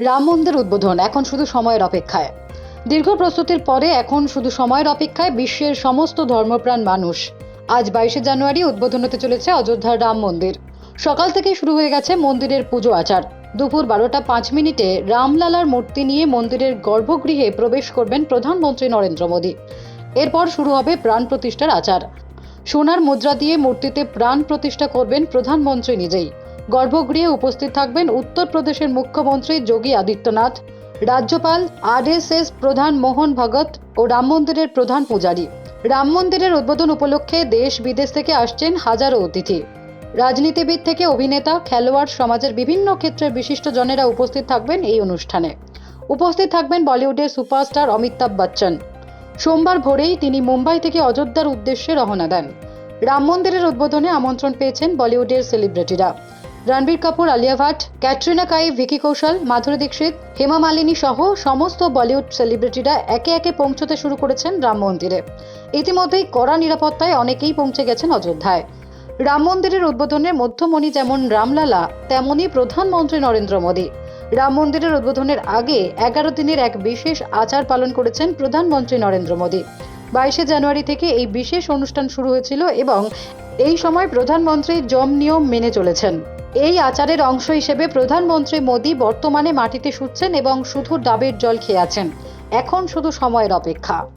রাম মন্দির উদ্বোধন, এখন শুধু সময়ের অপেক্ষায়। দীর্ঘ প্রস্তুতির পরে এখন শুধু সময়ের অপেক্ষায় বিশ্বের সমস্ত ধর্মপ্রাণ মানুষ। আজ বাইশে জানুয়ারি উদ্বোধন হতে চলেছে অযোধ্যার রাম মন্দির। সকাল থেকেই শুরু হয়ে গেছে মন্দিরের পুজো আচার। দুপুর বারোটা পাঁচ মিনিটে রামলালার মূর্তি নিয়ে মন্দিরের গর্ভগৃহে প্রবেশ করবেন প্রধানমন্ত্রী নরেন্দ্র মোদী। এরপর শুরু হবে প্রাণ প্রতিষ্ঠার আচার। সোনার মুদ্রা দিয়ে মূর্তিতে প্রাণ প্রতিষ্ঠা করবেন প্রধানমন্ত্রী নিজেই। গর্ভগৃহে উপস্থিত থাকবেন উত্তরপ্রদেশের মুখ্যমন্ত্রী যোগী আদিত্যনাথ, রাজ্যপাল আরএসএস প্রধান মোহন ভগত ও রাম মন্দিরের প্রধান পূজারী। রাম মন্দিরের উদ্বোধন উপলক্ষে দেশ বিদেশ থেকে আসছেন হাজারো অতিথি। রাজনীতিবিদ থেকে অভিনেতা, খেলোয়াড়, সমাজের বিভিন্ন ক্ষেত্রের বিশিষ্ট জনেরা উপস্থিত থাকবেন এই অনুষ্ঠানে। উপস্থিত থাকবেন বলিউডের সুপারস্টার অমিতাভ বচ্চন। সোমবার ভোরেই তিনি মুম্বাই থেকে অযোধ্যার উদ্দেশ্যে রওনা দেন। রাম মন্দিরের উদ্বোধনে আমন্ত্রণ পেয়েছেন বলিউডের সেলিব্রিটিরা। রণবীর কাপুর, আলিয়া ভাট, ক্যাটরিনা কাইফ ভিকি কৌশল, মাধুরী দীক্ষিত, হেমা মালিনী সহ সমস্ত বলিউড সেলিব্রিটিরা একে একে পৌঁছতে শুরু করেছেন রাম মন্দিরে। ইতিমধ্যেই কড়া নিরাপত্তায় অনেকেই পৌঁছে গেছেন অযোধ্যায়। রাম মন্দিরের উদ্বোধনে মধ্যমণি যেমন রামলালা, তেমনি প্রধানমন্ত্রী নরেন্দ্র মোদী। রাম মন্দিরের উদ্বোধনের আগে এগারো দিনের এক বিশেষ আচার পালন করেছেন প্রধানমন্ত্রী নরেন্দ্র মোদী। বাইশে জানুয়ারি থেকে এই বিশেষ অনুষ্ঠান শুরু হয়েছিল এবং এই সময় প্রধানমন্ত্রী জম নিয়ম মেনে চলেছেন। এই আচারের অংশ হিসেবে প্রধানমন্ত্রী মোদী বর্তমানে মাটিতে শুচ্ছেন এবং শুধু ডাবের জল খেয়ে আছেন। এখন শুধু সময়ের অপেক্ষা।